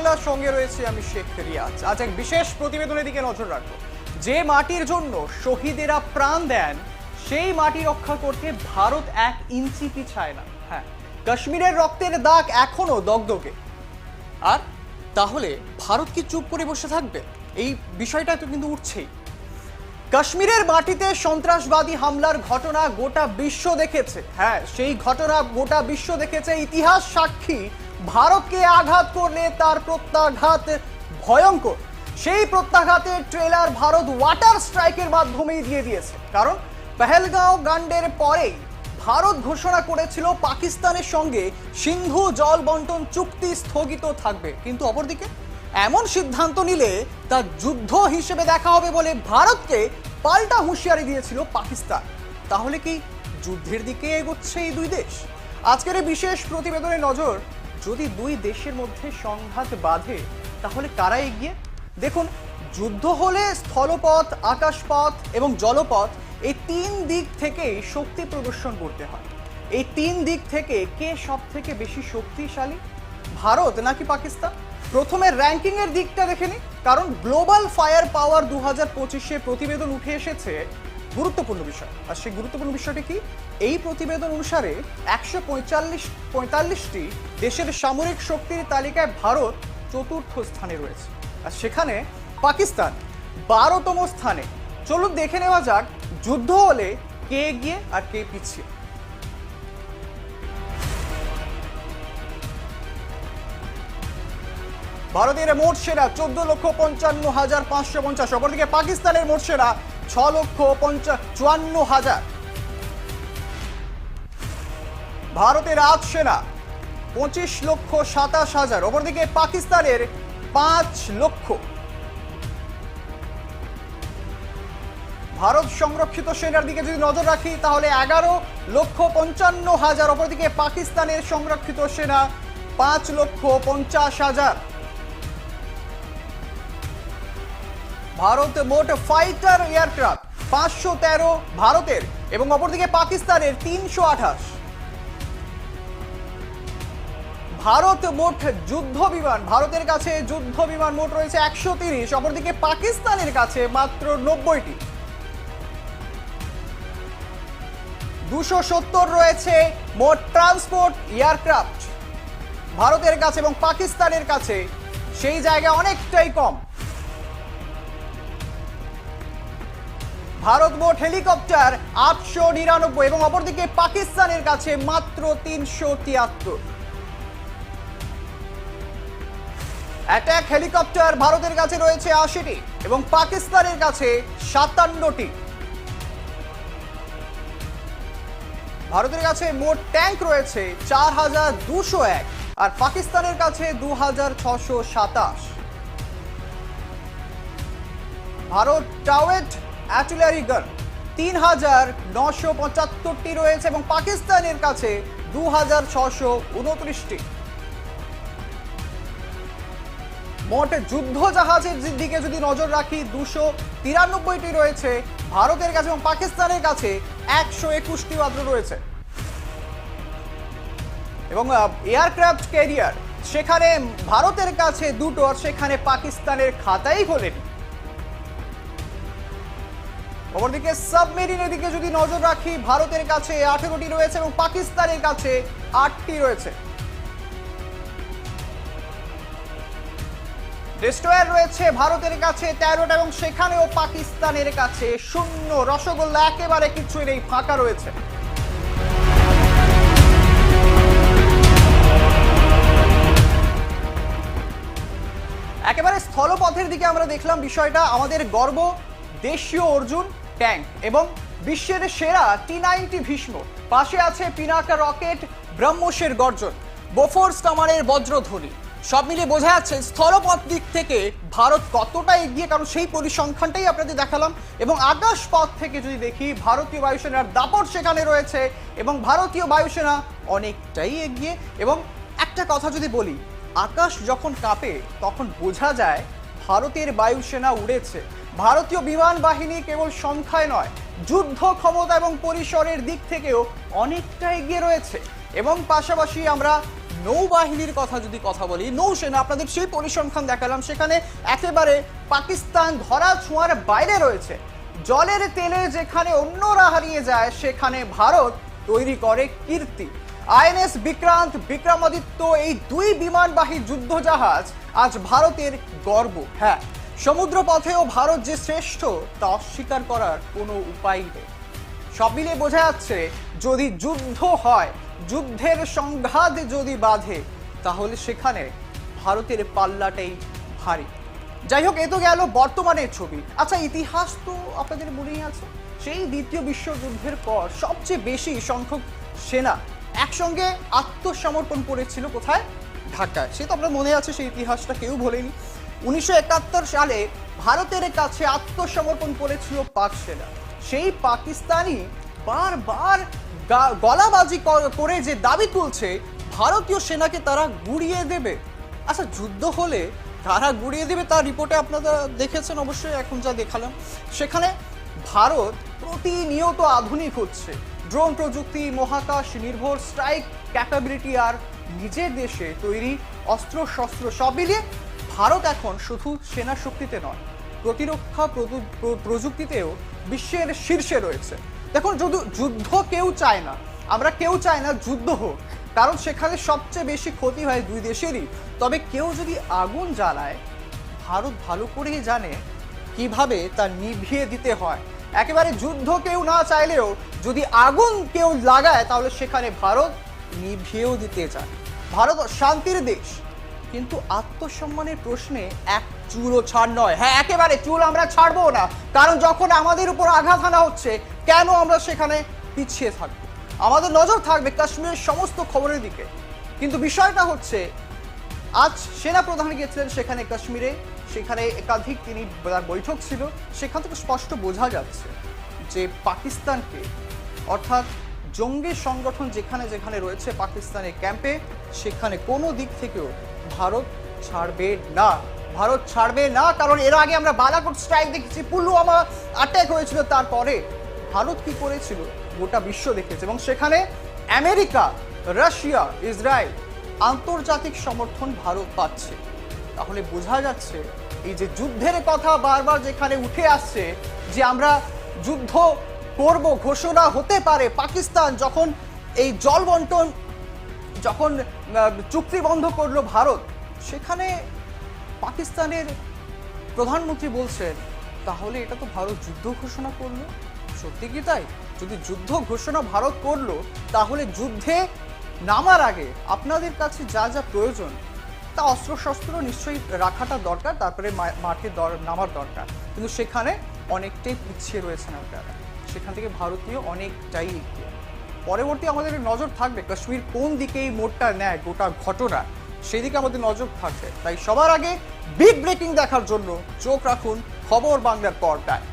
বাংলার সঙ্গে রয়েছে আমি শেখ রিয়াজ আজ এক বিশেষ প্রতিবেদনের দিকে নজর রাখব। যে মাটির জন্য শহীদেরা প্রাণ দেন, সেই মাটি রক্ষা করতে ভারত এক ইঞ্চি পিছায় না। হ্যাঁ কাশ্মীরের রক্তের দাগ এখনও দগদগে। আর তাহলে ভারত কি চুপ করে বসে থাকবে? এই বিষয়টা তো কিন্তু উঠছেই। কাশ্মীরের মাটিতে সন্ত্রাসবাদী হামলার ঘটনা গোটা বিশ্ব দেখেছে। হ্যাঁ সেই ঘটনা গোটা বিশ্ব দেখেছে। ইতিহাস সাক্ষী ভারতকে আঘাত করলে তার প্রত্যাঘাত ভয়ঙ্কর। সেই প্রত্যাঘাতের ট্রেলার ভারত ওয়াটার স্ট্রাইকের মাধ্যমেই দিয়ে দিয়েছে। কারণ পেহেলগাঁও গান্ডের পরেই ভারত ঘোষণা করেছিল পাকিস্তানের সঙ্গে সিন্ধু জল বন্টন চুক্তি স্থগিত থাকবে। কিন্তু অপরদিকে এমন সিদ্ধান্ত নিলে তা যুদ্ধ হিসেবে দেখা হবে বলে ভারতকে পাল্টা হুঁশিয়ারি দিয়েছিল পাকিস্তান। তাহলে কি যুদ্ধের দিকে এগোচ্ছে এই দুই দেশ? আজকের বিশেষ প্রতিবেদনে নজর যদি দুই দেশের মধ্যে সংঘাত বাঁধে, তাহলে কারা এগিয়ে? দেখুন, যুদ্ধ হলে স্থলপথ, আকাশপথ এবং জলপথ এই তিন দিক থেকেই শক্তি প্রদর্শন করতে হয়। এই তিন দিক থেকে কে সব থেকে বেশি শক্তিশালী? ভারত নাকি পাকিস্তান? প্রথমে র্যাঙ্কিং এর দিকটা দেখে নি কারণ গ্লোবাল ফায়ার পাওয়ার দু হাজার পঁচিশে প্রতিবেদন উঠে এসেছে গুরুত্বপূর্ণ বিষয়। আর সেই গুরুত্বপূর্ণ বিষয়টি কি? এই প্রতিবেদন অনুসারে একশো পঁয়তাল্লিশ, পঁয়তাল্লিশটি দেশের সামরিক শক্তির তালিকায় ভারত চতুর্থ স্থানে রয়েছে। আর সেখানে পাকিস্তান বারোতম স্থানে। চলুন দেখে নেওয়া যাক যুদ্ধ হলে কে এগিয়ে আর কে পিছিয়ে। ভারতের মোট সেরা চোদ্দ লক্ষ পঞ্চান্ন হাজার পাঁচশো পঞ্চাশ। অপরদিকে পাকিস্তানের মোট সেনা ছ লক্ষ পঞ্চা চুয়ান্ন হাজার। ভারতের আজ সেনা পঁচিশ লক্ষ সাতাশ হাজার। অপরদিকে পাকিস্তানের পাঁচ লক্ষ। ভারত সংরক্ষিত সেনার দিকে যদি নজর রাখি, তাহলে এগারো লক্ষ পঞ্চান্ন হাজার। অপরদিকে পাকিস্তানের সংরক্ষিত সেনা, পাঁচ লক্ষ পঞ্চাশ হাজার। ভারত মোট ফাইটার এয়ারক্রাফট পাঁচশো তেরো ভারতের এবং অপরদিকে পাকিস্তানের তিনশো আঠাশ। ভারত মোট যুদ্ধ বিমান, ভারতের কাছে যুদ্ধ বিমান মোট রয়েছে একশো তিরিশ, অপরদিকে পাকিস্তানের কাছে মাত্র নব্বইটি। দুশো সত্তর রয়েছে মোট ট্রান্সপোর্ট এয়ারক্রাফট ভারতের কাছে এবং পাকিস্তানের কাছে সেই জায়গা অনেকটাই কম। ভারত মোট হেলিকপ্টার আটশো নিরানব্বই এবং অপরদিকে পাকিস্তানের কাছে মাত্র তিনশো তিয়াত্তর। অ্যাটাক হেলিকপ্টার ভারতের কাছে রয়েছে আশিটি এবং পাকিস্তানের কাছে সাতান্নটি। ভারতের কাছে মোট ট্যাঙ্ক রয়েছে চার হাজার দুশো এক আর পাকিস্তানের কাছে দু হাজার ছশো সাতাশ। ভারত টাওয়েট অ্যার্টিলারি গান। তিন হাজার নশো পঁচাত্তরটি রয়েছে এবং পাকিস্তানের কাছে দু হাজার ছশো উনত্রিশটি। মোট যুদ্ধ জাহাজের দিকে যদি নজর রাখি, দুশো তিরানব্বইটি রয়েছে ভারতের কাছে এবং পাকিস্তানের কাছে একশো একুশটি মাত্র রয়েছে। এবং এয়ারক্রাফট ক্যারিয়ার, সেখানে ভারতের কাছে দুটো আর সেখানে পাকিস্তানের খাতাই খোলেনি। অপরদিকে সাবমেরিনের দিকে যদি নজর রাখি, ভারতের কাছে আঠেরোটি রয়েছে এবং পাকিস্তানের কাছে আটটি রয়েছে। ডেস্ট্রয়ার রয়েছে ভারতের কাছে তেরোটা এবং সেখানেও পাকিস্তানের কাছে শূন্য। রসগোল্লা একেবারে কিছুই নেই, ফাঁকা রয়েছে। একেবারে স্থলপথের দিকে আমরা দেখলাম বিষয়টা। আমাদের গর্ব, দেশীয় অর্জুন ট্যাঙ্ক এবং বিশ্বের সেরা টি নাইনটি ভীষ্ম। পাশে আছে পিনাকা রকেট, ব্রহ্মসের গর্জন, বোফোর্স কামানের বজ্রধ্বনি। সব মিলিয়ে বোঝা যাচ্ছে স্থলপথ দিক থেকে ভারত কতটা এগিয়ে, কারণ সেই পরিসংখ্যানটাই আপনাদের দেখালাম। এবং আকাশ পথ থেকে যদি দেখি, ভারতীয় বায়ুসেনার দাপট সেখানে রয়েছে এবং ভারতীয় বায়ুসেনা অনেকটাই এগিয়ে। এবং একটা কথা যদি বলি, আকাশ যখন কাঁপে, তখন বোঝা যায় ভারতের বায়ুসেনা উড়েছে। ভারতীয় বিমান বাহিনী কেবল সংখ্যায় নয়, যুদ্ধ ক্ষমতা এবং পরিসরের দিক থেকেও অনেকটা এগিয়ে রয়েছে। এবং পাশাপাশি আমরা নৌবাহিনীর কথা যদি কথা বলি, নৌসেনা, আপনাদের সেই পরিসংখ্যান দেখালাম, সেখানে একেবারে পাকিস্তান ধরা ছোঁয়ার বাইরে রয়েছে। জলের তেলে যেখানে অন্যরা হারিয়ে যায়, সেখানে ভারত তৈরি করে কীর্তি। আইএনএস বিক্রান্ত বিক্রমাদিত্য, এই দুই বিমানবাহী যুদ্ধজাহাজ আজ ভারতের গর্ব। হ্যাঁ সমুদ্র পথেও ভারত যে শ্রেষ্ঠ, তা অস্বীকার করার কোনো উপায় নেই। সব মিলিয়ে বোঝা যাচ্ছে, যদি যুদ্ধ হয়, যুদ্ধের সংঘাত যদি বাঁধে, তাহলে সেখানে ভারতের পাল্লাটাই ভারী। যাই হোক, এ তো গেল বর্তমানের ছবি। আচ্ছা ইতিহাস তো আপনাদের মনেই আছে। সেই দ্বিতীয় বিশ্বযুদ্ধের পর সবচেয়ে বেশি সংখ্যক সেনা একসঙ্গে আত্মসমর্পণ করেছিল কোথায়? ঢাকায়। সে তো আপনার মনে আছে, সেই ইতিহাসটা কেউ ভোলেনি। উনিশশো একাত্তর সালে ভারতের কাছে আত্মসমর্পণ করেছিল পাক সেনা। সেই পাকিস্তানি বারবার গলাবাজি করে যে দাবি তুলছে, ভারতীয় সেনাকে তারা গুড়িয়ে দেবে। আচ্ছা যুদ্ধ হলে তারা গুড়িয়ে দেবে তার রিপোর্টে আপনারা দেখেছেন অবশ্যই, এখন যা দেখালাম। সেখানে ভারত প্রতিনিয়ত আধুনিক হচ্ছে। ড্রোন প্রযুক্তি, মহাকাশ, নির্ভর, স্ট্রাইক ক্যাপাবিলিটি আর নিজের দেশে তৈরি অস্ত্র, শস্ত্র সব মিলিয়ে ভারত এখন শুধু সেনা শক্তিতে নয়, প্রতিরক্ষা প্রযু- প্রযুক্তিতেও বিশ্বের শীর্ষে রয়েছে। দেখুন, যদি, যুদ্ধ কেউ চায় না, আমরা কেউ চাই না যুদ্ধ হোক, কারণ সেখানে সবচেয়ে বেশি ক্ষতি হয় দুই দেশেরই। তবে কেউ যদি আগুন জ্বালায়, ভারত ভালো করেই জানে কীভাবে তা নিভিয়ে দিতে হয়। একেবারে যুদ্ধ কেউ না চাইলেও যদি আগুন কেউ লাগায়, তাহলে সেখানে ভারত নিভিয়েও দিতে চায়। ভারত শান্তির দেশ। কিন্তু আত্মসম্মানের প্রশ্নে এক চুলও ছাড় নয়। হ্যাঁ একেবারে চুল আমরা ছাড়বো না। কারণ যখন আমাদের উপর আঘাত আনা হচ্ছে, কেন আমরা সেখানে পিছিয়ে থাকব? আমাদের নজর থাকবে কাশ্মীরের সমস্ত খবরের দিকে। কিন্তু বিষয়টা হচ্ছে, আজ সেনা প্রধান গিয়েছিলেন সেখানে কাশ্মীরে। সেখানে একাধিক তিনি বৈঠক ছিল। সেখান থেকে স্পষ্ট বোঝা যাচ্ছে যে পাকিস্তানকে, অর্থাৎ জঙ্গি সংগঠন যেখানে যেখানে রয়েছে পাকিস্তানের ক্যাম্পে, সেখানে কোনো দিক থেকেও ভারত ছাড়বে না। ভারত ছাড়বে না, কারণ এর আগে আমরা বালাকোট স্ট্রাইক দেখেছি, পুলওয়ামা অ্যাটাক হয়েছিল, তারপরে ভারত কি করেছিল? গোটা বিশ্ব দেখেছে এবং সেখানে আমেরিকা, রাশিয়া, ইসরায়েল আন্তর্জাতিক সমর্থন ভারত পাচ্ছে। তাহলে বোঝা যাচ্ছে এই যে যুদ্ধের কথা বারবার যেখানে উঠে আসছে যে আমরা যুদ্ধ করব, ঘোষণা হতে পারে পাকিস্তান, যখন এই জল বন্টন, যখন চুক্তি বন্ধ করল ভারত, সেখানে পাকিস্তানের প্রধানমন্ত্রী বলছেন, তাহলে এটা তো ভারত যুদ্ধ ঘোষণা করল? সত্যি কি তাই? যদি যুদ্ধ ঘোষণা ভারত করল, তাহলে যুদ্ধে নামার আগে আপনাদের কাছে যা যা প্রয়োজন তা অস্ত্রশস্ত্র নিশ্চয়ই রাখাটা দরকার, তারপরে মাঠে নামার দরকার। কিন্তু সেখানে অনেকটাই পিছিয়ে রয়েছেন আপনারা। সেখান থেকে ভারতীয় অনেকটাই এগিয়ে। পরবর্তী আমাদের নজর থাকবে কাশ্মীর কোন দিকে এই মোড়টা নেয়, গোটা ঘটনা। সেদিকে আমাদের নজর থাকবে। তাই সবার আগে বিগ ব্রেকিং দেখার জন্য চোখ রাখুন খবর বাংলার পর্দায়।